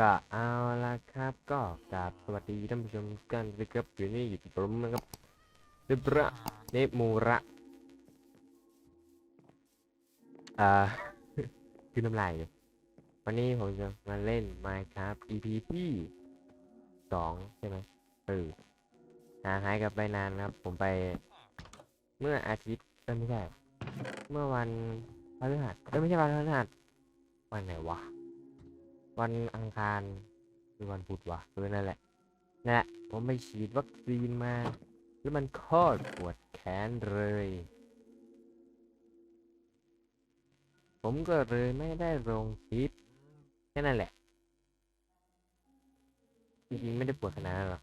ก็เอาละครับก็กราบสวัสดีท่านผู้ชมทุกท่านนะครับอยู่นี่อยู่ที่ผมนะครับเนบระเนมูระอ่าคือน้ำลายอยู่วันนี้ผมจะมาเล่น Minecraft EP ที่สองใช่ไหมเออหาหายกับไปนานครับ ผมไปเมื่ออาทิตย์ไม่ใช่เมื่อวันพฤหัสไม่ใช่วันพฤหัสวันไหนวะ วันอังคารหรือวันพุธวะเออนั่นแหละน่ะผมไปฉีดวัคซีนมา แล้วมันโคตรปวดแขนเลย ผมก็เลยไม่ได้ลงคลิปแค่นั้นแหละ จริงๆ ไม่ได้ปวดขนาดนั้นหรอก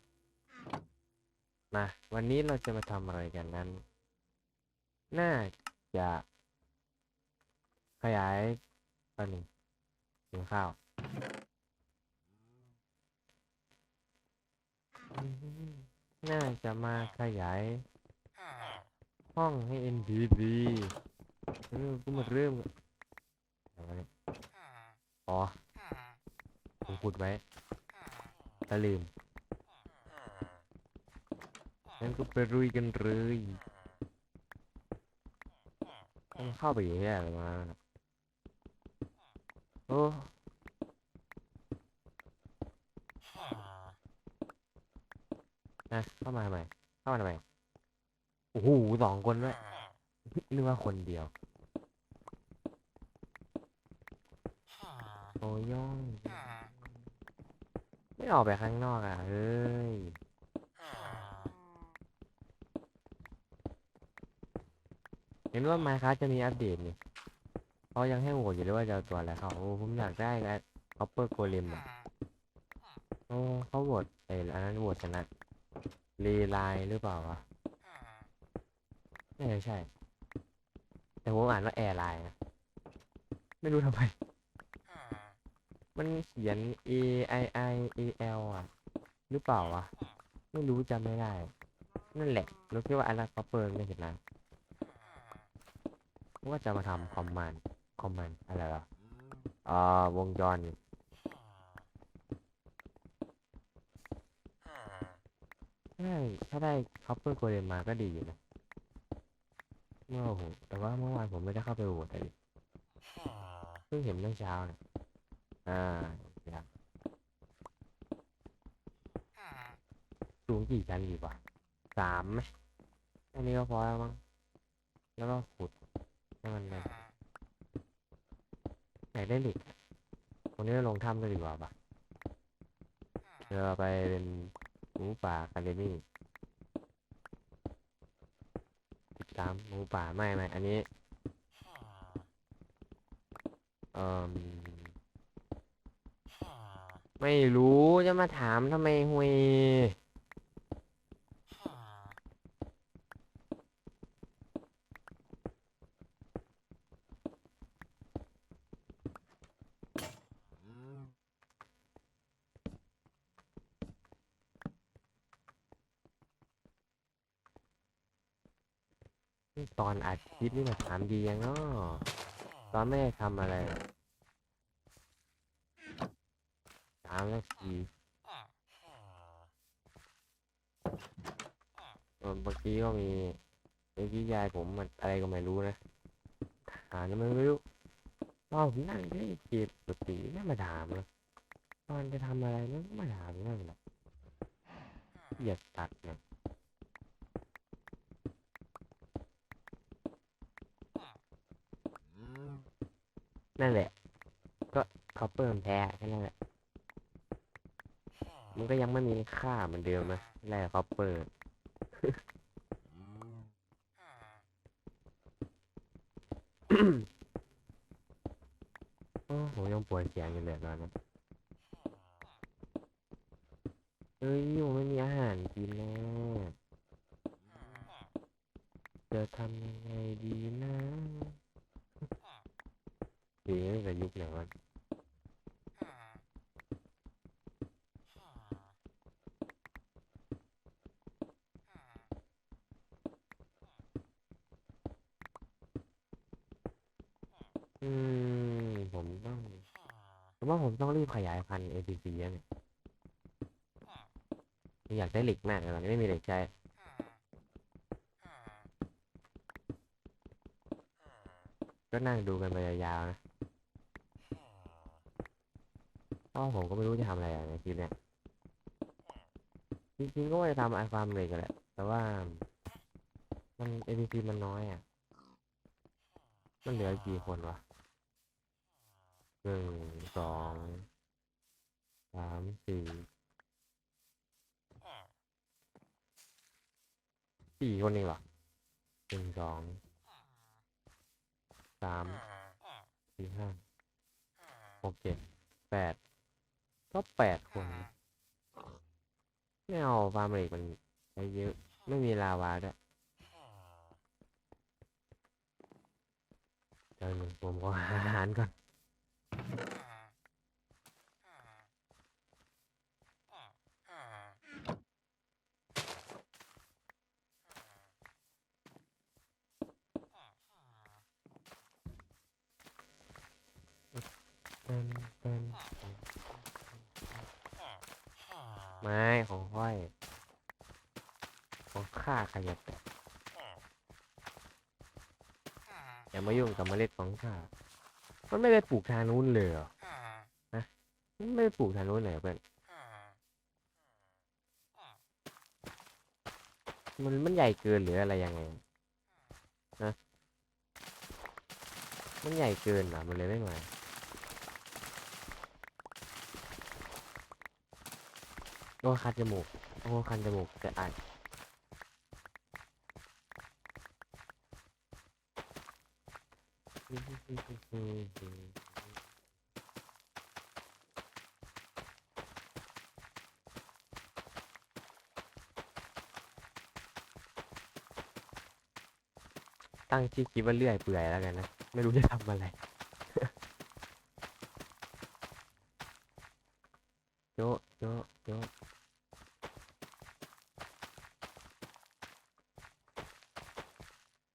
มา วันนี้เราจะมาทำอะไรกันนั้น น่าจะขยายอันหนึ่งกินข้าว น่าจะมาขยาย ห้องให้ NPC เออก็มาเริ่มอะไรวะเนี่ยอ๋อผมพูดไว้ถ้าลืมงั้นก็ไปรุยกันเลยต้องเข้าไปอยู่แค่หรือมาโอ้ นะเข้ามาทำไมเข้ามาทำไมโอ้โหสองคนด้วยนึกว่าคนเดียวโอ้ย่องไม่ออกไปข้างนอกอะเฮ้ยเห็นว่า Minecraft จะมีอัปเดตนี่เขายังให้โหวตอยู่เลยว่าจะเอาตัวอะไรเขาโอ้ผมอยากได้แล้ว Copper Golem อะโอ้เขาโหวตไอ้อันนั้นโหวตชนะ รีไลน์หรือเปล่าวะไม่ใช่ แต่ผมอ่านว่าแอร์ไลน์นะไม่รู้ทำไม มันเขียน A I I A L อะ หรือเปล่าวะ ไม่รู้จำไม่ได้ นั่นแหละรู้แค่ว่าอันนั้น Copper ไม่เห็นนะว่าจะมาทำคอมมานด์คอมมานด์อะไรวะอ่าวงจร ใช่ถ้าได้คัพเปอร์โกเลมมาก็ดีอยู่นะเมื่อโหแต่ว่าเมื่อวานผมไม่ได้เข้าไปโหวตเลยเพิ่งเห็นเมื่อเช้านะอ่าครับสูงกี่ชั้นดีกว่าสามไหมอันนี้ก็พอแล้วมั้งแล้วก็ขุดให้มันแบบไหนได้หล็กอะวันนี้ลงถ้ำก็ดีกว่าปะเดี๋ยวเราไปเป็น หมูป่าคาเดมี่ติดตามหมูป่าไม่ไม่อันนี้เอ่อไม่รู้จะมาถามทำไมหวยต อนอัดคลิปนี่มาถามดียังเนาะตอนไม่ได้ทำอะไรสามนาทีเออบางทีก็มีเมื่อกี้ยายผมมันอะไรก็ไม่รู้นะถามมันไม่รู้ตอนผมนั่งเล่นเกมปกติไม่มาถามเลยตอนจะทำอะไรมันก็มาถามนั่นแหละเหยียดตัด นั่นแหละ ก็คอปเปอร์มันแพ้แค่นั้นแหละ มันก็ยังไม่มีค่าเหมือนเดิมนะแร่คอปเปอร์โอ้ผมยังปวดเสียงอยู่เลยตอนนั้นเอ้ยผมไม่มีอาหารกินแน่จะทำยังไงดีนะ เดี๋ยวจะยุคไหนวะอืมผมต้องผมว่าผมต้องรีบขยายพันธุ์ APC เนี่ยอยากได้เหล็กมากเลยตอนนี้ไม่มีเหล็กใช้ก็นั่งดูกันไปยาวๆนะเพราะผมก็ไม่รู้จะทำอะไรในคลิปเนี่ยจริงๆก็ว่าจะทำไอฟาร์มเล็กกันแหละ แต่ว่า มัน APC มันน้อยอะ มันเหลือกี่คนวะหนึ่งสองสามสี่สี่คนเองเหรอหนึ่งสองสามสี่ห้าหกเจ็ดแปด ก็แปดคนไม่เอาฟาร์มเหล็กมันใช้เยอะ ไม่มีลาวาด้วยเดี๋ยวหนึ่งผมขอหาอาหารก่อนเป็นเป็น ไม้ของค่อยของข้าขยับแต่อย่ามายุ่งกับเมล็ดของข้ามันไม่ได้ปลูกทางนู้นเลยหรอนะไม่ได้ปลูกทางนู้นเลยเพื่อนมันมันใหญ่เกินหรืออะไรยังไงนะมันใหญ่เกินหรอมันเลยไม่มา โอ้คันจมูก โอ้คันจมูกจะอัดตั้งชื่อคลิปว่าเลื่อยเปื่อยแล้วกันนะ ไม่รู้จะทำอะไร โจะโจะโจะ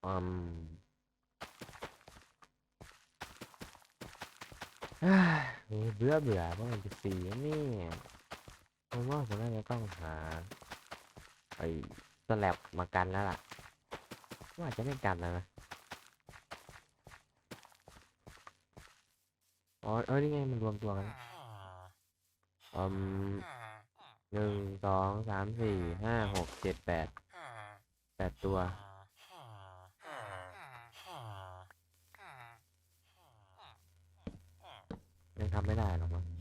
อืมเอ้ยโอ้ยเบื่อเบื่อเพราะมันจะ สีเนี่ผมว่าผมน่าจะต้องหาไอ้สแลบมากันแล้วล่ะว่าจะไม่กันแล้วนะอ๋อเออนี่ไงมันรวมตัวกันอืมหนึ่งสองสามสี่ห้าหกเจ็ดแปดแปดตัวยังทำไม่ได้หรอกมั้ง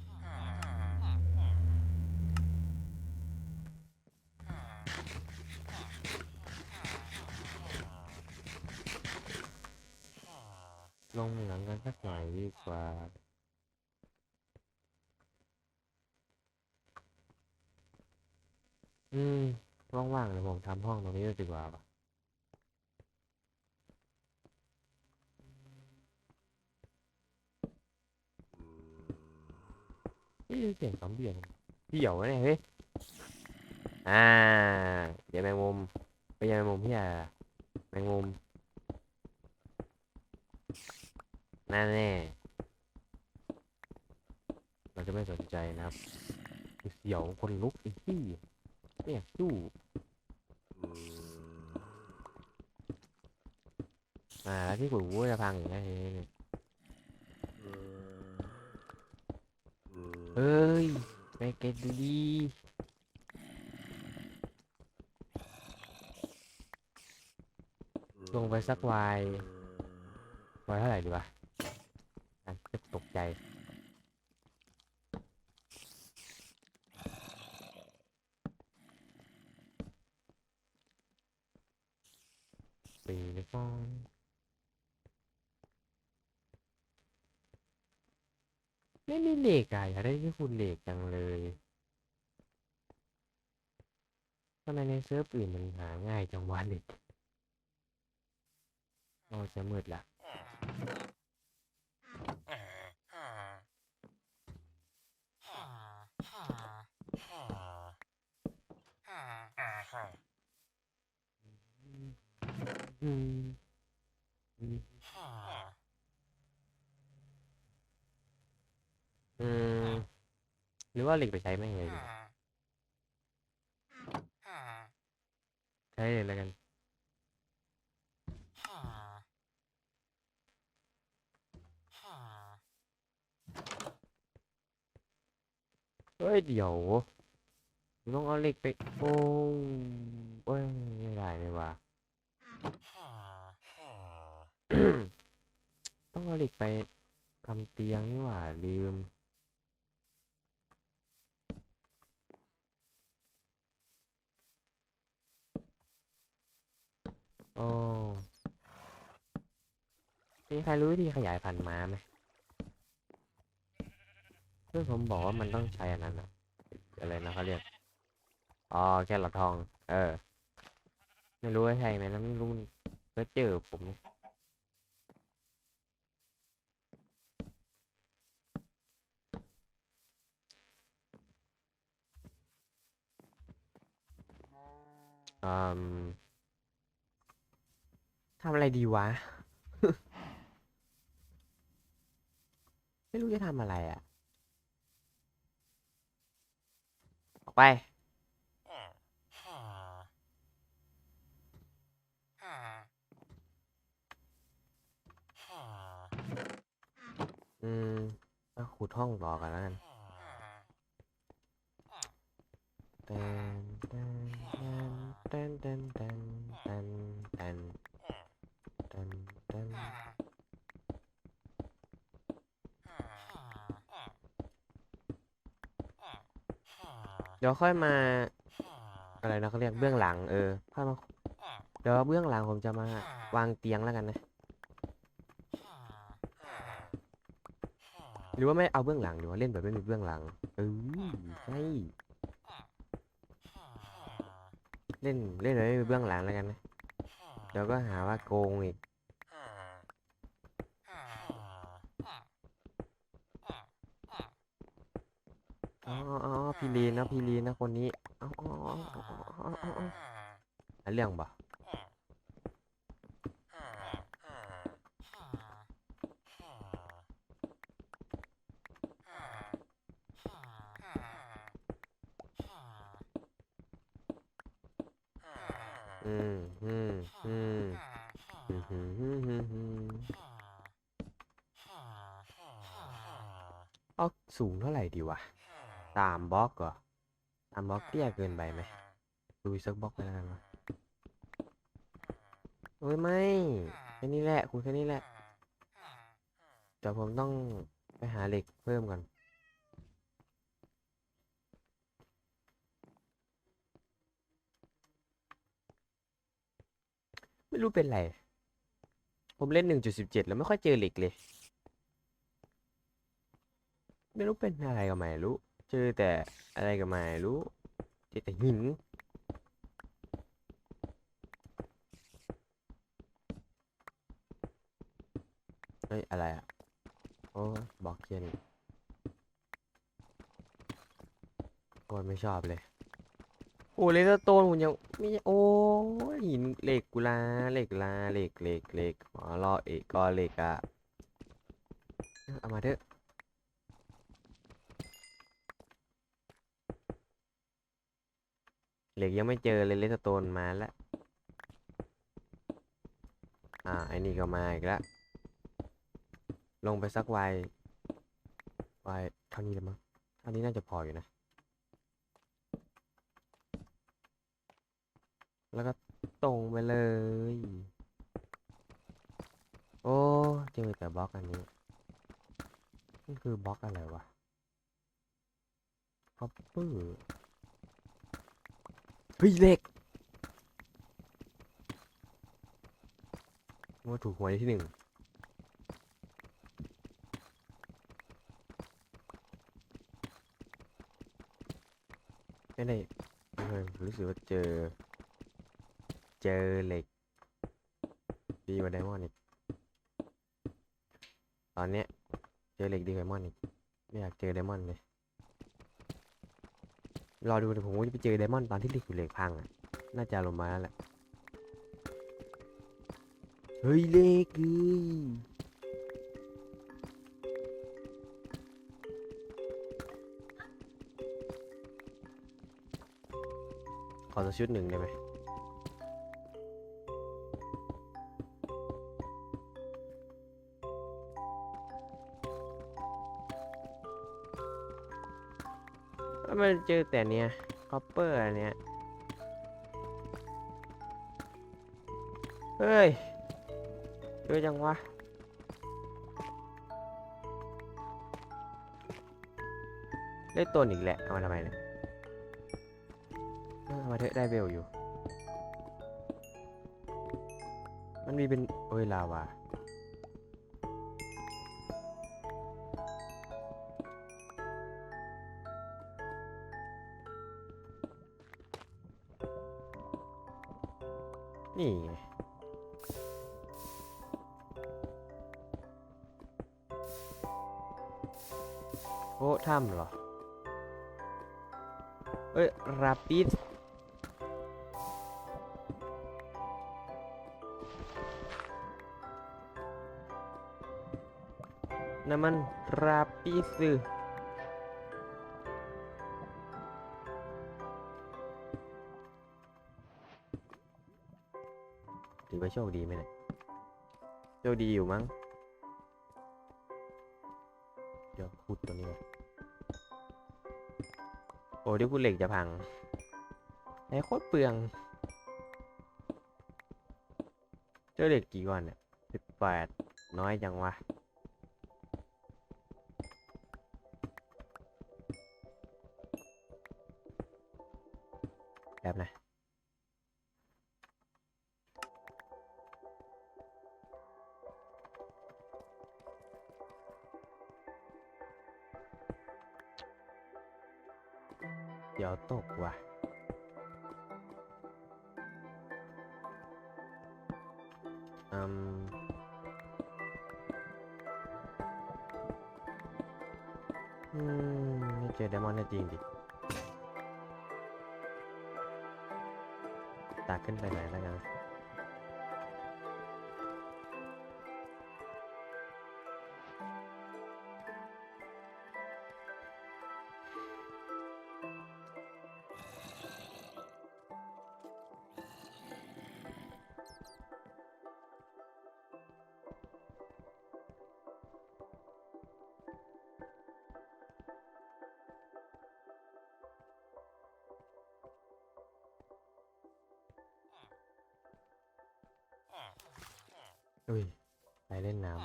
ลงหมืองกันสักหน่อยดีกว่าอืมว่างๆเดี๋ยวผมทำห้องตรงนี้ดีกว่าปะนี่เสียงซอมบี้อะไรเหี่ยววะเนี่ยเฮ้ยอ่า เดี๋ยวแมงมุมไปยังแมงมุมพี่อะแมงมุม น่นแน่เราจะไม่สนใจนะครับเสียวคนลุกไอ้ที่ไม่อยากสู้อ่าแล้วที่ขุดวัวจะพังอย่างเงี้เฮ้ยเฮ้ยไปเก็ตดีลงไปสักวายวายเท่าไหร่ดีวะ อะจะตกใจ ปีไปก่อนไม่มีเหล็กอะอยากได้ที่คุณเหล็กจังเลยทำไมในเซิร์ฟอื่นมันหาง่ายจังวะเหล็กโอ้จะมืดละ อืมอืมอืมหรือว่าเหล็กไปใช้ไม่เลยดีกว่าใช้เลยแล้วกัน เฮ้ยเดี๋ยว ต้องเอาเหล็กไปโอ้โอ้ยไม่ได้เลยว่ะต้องเอาเหล็กไปทำเตียงนี่หว่าลืมโอ้มีใครรู้วิธีขยายพันธุ์ม้าไหมเพื่อนผมบอกว่ามันต้องใช้อันนั้นอะอะไรนะเขาเรียก อ๋อแครอททอง เออ ไม่รู้ว่าใช่ไหมนะไม่รู้ก็เจอผมอืมทำอะไรดีวะ ไม่รู้จะทำอะไรอะ ออกไป อืมก็ขุดห้องต่อกันแล้วกันเต้นเต้นเต้นเต้นเต้นเต้นเต้นเต้นเต้นเดี๋ยวค่อยมา อะไรนะเขาเรียกเบื้องหลังเออค่อยมาเดี๋ยวเบื้องหลังผมจะมาวางเตียงแล้วกันนะ หรือว่าไม่เอาเบื้องหลังหรือว่าเล่นแบบไม่มีเบื้องหลังเออใช่เล่นเล่นแบบไม่มีเบื้องหลังแล้วกันนะเดี๋ยวก็หาว่าโกงอีกอ๋ออ๋อพี่ลีนนะพี่ลีนนะคนนี้อ๋ออ๋ออ๋ออ๋อเรื่องบ่ เอาสูงเท่าไหร่ดีวะสามบล็อกเหรอสามบล็อกเตี้ยเกินไปไหมดูสักบล็อกไปแล้วกันวะโอ้ยไม่แค่นี้แหละคุณแค่นี้แหละเดี๋ยวผมต้องไปหาเหล็กเพิ่มก่อน รู้เป็นไร ผมเล่นหนึ่งจุดสิบเจ็ดแล้วไม่ค่อยเจอเหล็กเลย ไม่รู้เป็นอะไรก็ไม่รู้ เจอแต่อะไรก็ไม่รู้เจอแต่หินเฮ้ย อะไรอะ โอ้บอกเกียนี่โอ้ยไม่ชอบเลย โอ้เลเซอร์โตนผมยังไม่โอ้หินเหล็กกุลาเหล็กลาเหล็กเหล็กเหล็กอ๋อรอเอกก็เหล็กอะเอามาเถอะเหล็กยังไม่เจอเลยเลเซอร์โตนมาแล้ว อ่าไอ้นี่ก็มาอีกแล้ว ลงไปสักวัยวัยเท่านี้แล้วมั้งเท่านี้น่าจะพออยู่นะ แล้วก็ตรงไปเลย โอ้เจอแต่บล็อกอันนี้นี่คือบล็อกอะไรวะคอปเปอร์เฮ้ยเหล็กว่าถูกหวยที่หนึ่งไม่ได้รู้สึกว่าเจอ เจอเหล็กดีกว่าไดมอนด์อีกตอนเนี้ยเจอเหล็กดีกว่าไดมอนด์อีกไม่อยากเจอไดมอนด์เลยรอดูเดี๋ยวผมจะไปเจอไดมอนด์ตอนที่เหล็กเหล็กพังอะน่าจะลงมาแล้วแหละเฮ้ยเหล็กเลยขอสักชุดหนึ่งได้ไหม มันเจอแต่เนี้ยคอปเปอร์อันเนี้ยเฮ้ยเยอะจังวะได้ต้นอีกแหละ เอามาทำไมเนี่ยเออเอามาเถอะได้เบลอยู่ มันมีเป็น โอ้ย ลาวา นี่ไงโอ้ถ้ำเหรอ เอ้ยราปิดน้ำมันราปิสถือ โชคดีไหมเนี่ยโชคดีอยู่มั้ง เดี๋ยวขุดตัวนี้ก่อนโอ้เดี๋ยวพูดเหล็กจะพังไอ้โคตรเปลือง เจอเหล็กกี่ก้อนเนี่ยสิบแปดน้อยจังวะแบบนะ อุ้ยไปเล่นน้ำ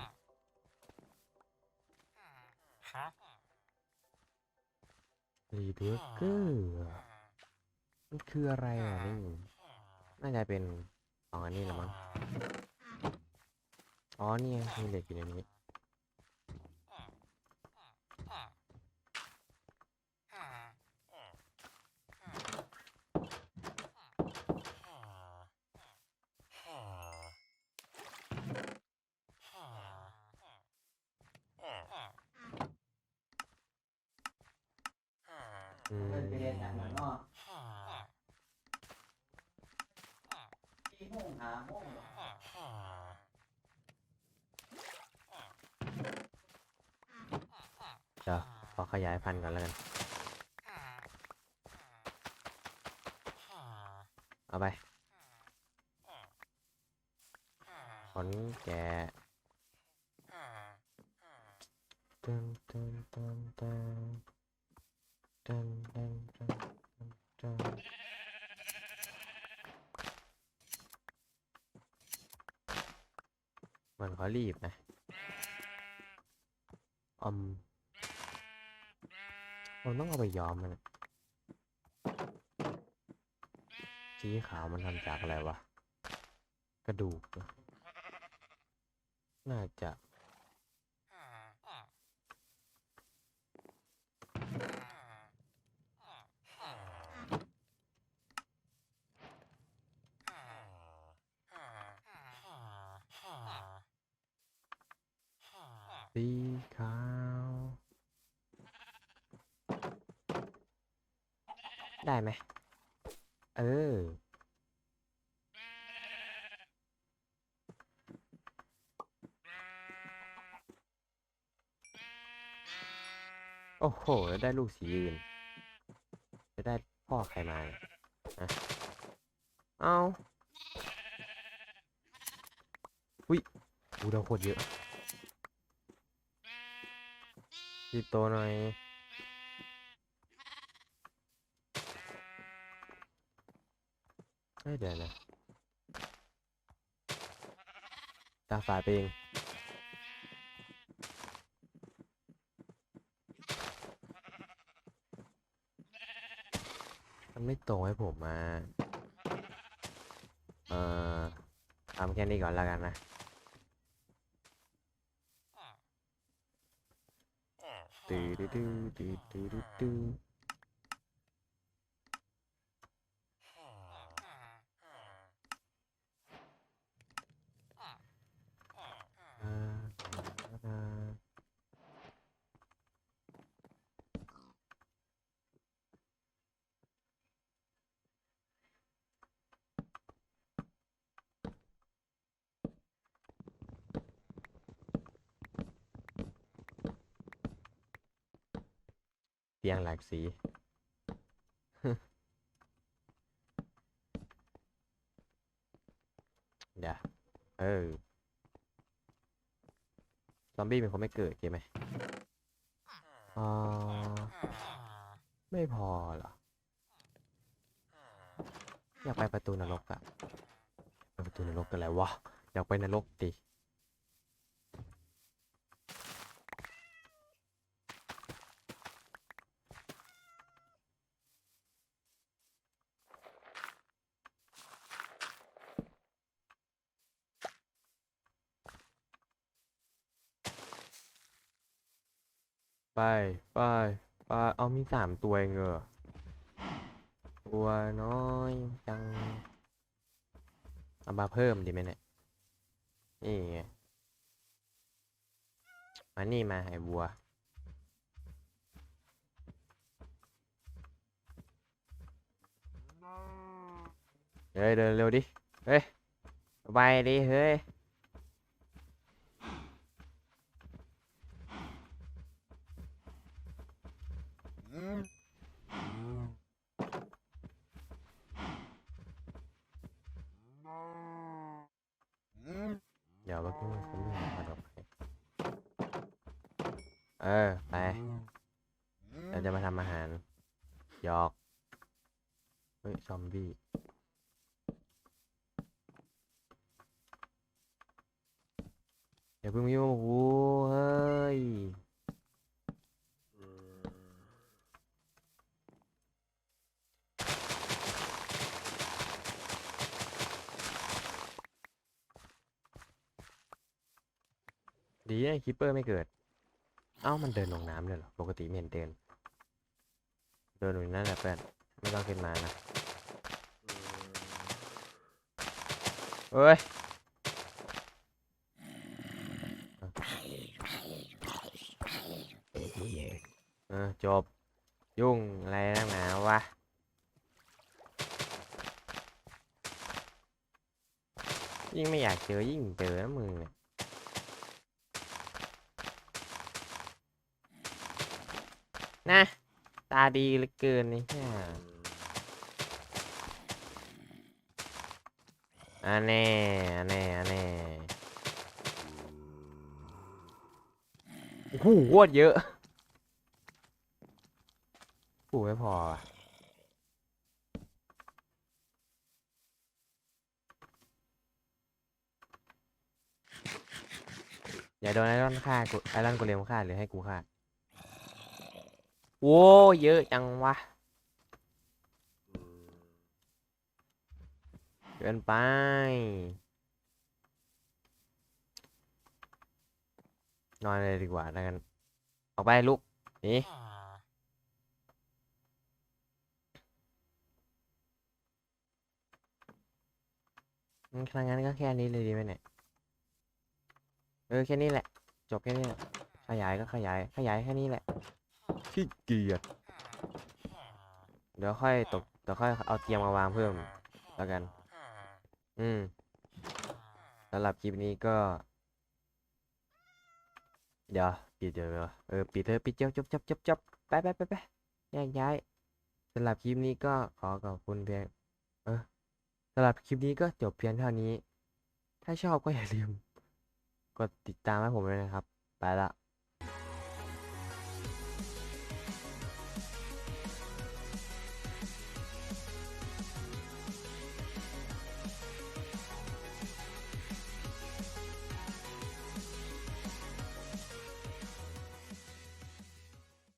รีเบอร์เกอร์มันคืออะไรอะนี่น่าจะเป็นอ๋ออันนี้ละมั้งอ๋อนี่ไงมีเหล็กอยู่ในนี้ อืม เพิ่ นไปเรียนหนังเนาะสี่โมงห้าโมงเดี๋ยวขอขยายพันธุ์ก่อนแล้วกัน เอาไป ขนแกะตึนตึนตึนตึน มือนเขารีบนะอมเราต้องเอาไปย้อมมันอะสีขาวมันทำจากอะไรวะ กระดูก น่าจะ สีขาว ได้ไหม เออ โอ้โห แล้วได้ลูกสีอื่นจะได้พ่อใครมาเนี่ยนะเอาอุ้ยอูดาวโคตรเยอะรีบโตหน่อยเอ้ยเดี๋ยวนะตาฝาดไปเอง มันไม่ตรงให้ผมมาเอ่อทำแค่นี้ก่อนแล้วกันนะ ตื้อตื้อตื้อตื้อตื้อตื้อตื้ออ่ หลากสี เดี๋ยวเออ ซอมบี้เป็นคนไม่เกิดใช่ไหมอ่าไม่พอเหรอ อยากไปประตูนรกอะไปประตูนรกกันแล้ววะ อยากไปนรกดิ ไปไปไปเอามีสามตัวเองเหรอตัวน้อยจังเอามาเพิ่มดีไหมเนี่ยนี่ไงมานี่มาไอ้บัวเฮ้ยเดินเร็วดิ เฮ้ย ไปดิ เฮ้ย เดี๋ยวเมื่อกี้มันเขาไม่มาดอกไม้เออ ไปเราจะมาทำอาหารหยอก เฮ้ย ซอมบี้ อย่าเพิ่งยุ่งกูเฮ้ย ดีนะคิปเปอร์ไม่เกิด เอ้ามันเดินลงน้ำเลยเหรอ ปกติไม่เห็นเดิน เดินอยู่นั่นแหละเพื่อนไม่ต้องขึ้นมานะเฮ้ยเออจบ ยุ่งอะไรนักหนาวะยิ่งไม่อยากเจอยิ่งเจอนะมึงเนี่ย นะ ตาดีเหลือเกินนี่เนี่ยอันแน่อันแน่อันแน่โอ้โหโคตรเยอะโอ้ไม่พออย่าโดนไอรอนฆ่ากูไอรอนกูเรียมฆ่าหรือให้กูฆ่า โว้เยอะจังวะเกินไป นอนเลยดีกว่าแล้วกัน ออกไปลุกนี่ครั้งนั้นก็แค่นี้เลยดีไหมเนี่ย เออแค่นี้แหละ จบแค่นี้แหละ ขยายก็ขยาย ขยายแค่นี้แหละ ขี้เกียจเดี๋ยวค่อยตกเดี๋ยวค่อยเอาเตียงมาวางเพิ่มแล้วกัน อืมสำหรับคลิปนี้ก็ เดี๋ยวปิดเดี๋ยวเออปิดเถอปิดเจ้าจบจบจบจบไปไปไปไปแยกย้ายสำหรับคลิปนี้ก็ขอขอบคุณเพียงเออสำหรับคลิปนี้ก็จบเพียงเท่านี้ ถ้าชอบก็อย่าลืมกดติดตามให้ผมด้วยนะครับ ไปละ